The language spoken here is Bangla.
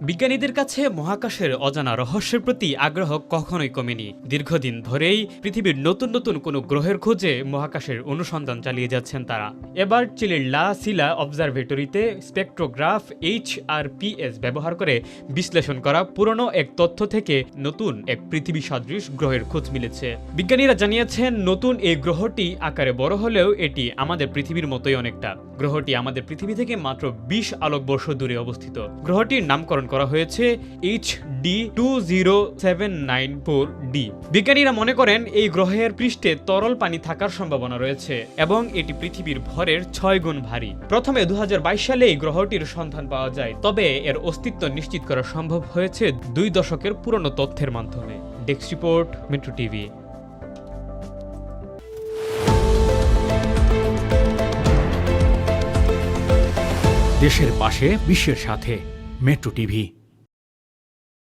বিজ্ঞানীদের কাছে মহাকাশের অজানা রহস্যের প্রতি আগ্রহ কখনোই কমেনি। দীর্ঘদিন ধরেই পৃথিবীর নতুন নতুন কোনো গ্রহের খোঁজে মহাকাশের অনুসন্ধান চালিয়ে যাচ্ছেন তারা। এবার চিলির লা সিলা অবজারভেটরিতে স্পেকট্রোগ্রাফ এইচ আর পিএস ব্যবহার করে বিশ্লেষণ করা পুরনো এক তথ্য থেকে নতুন এক পৃথিবী সদৃশ গ্রহের খোঁজ মিলেছে। বিজ্ঞানীরা জানিয়েছেন, নতুন এই গ্রহটি আকারে বড় হলেও এটি আমাদের পৃথিবীর মতোই অনেকটা। গ্রহটি আমাদের পৃথিবী থেকে মাত্র বিশ আলোকবর্ষ দূরে অবস্থিত। গ্রহটির নামকরণ করা হয়েছে H D two zero seven nine four D বিজ্ঞানীরা মনে করেন এই গ্রহের পৃষ্ঠে তরল পানি থাকার সম্ভাবনা রয়েছে এবং এটি পৃথিবীর ভরের ছয় গুণ ভারী। প্রথমে দুই হাজার বাইশ সালে এই গ্রহটির সন্ধান পাওয়া যায়, তবে এর অস্তিত্ব নিশ্চিত করা সম্ভব হয়েছে দুই দশকের পুরনো তথ্যের মাধ্যমে। Desk report Metro TV. দেশের পাশে, বিশ্বের সাথে। Metro TV.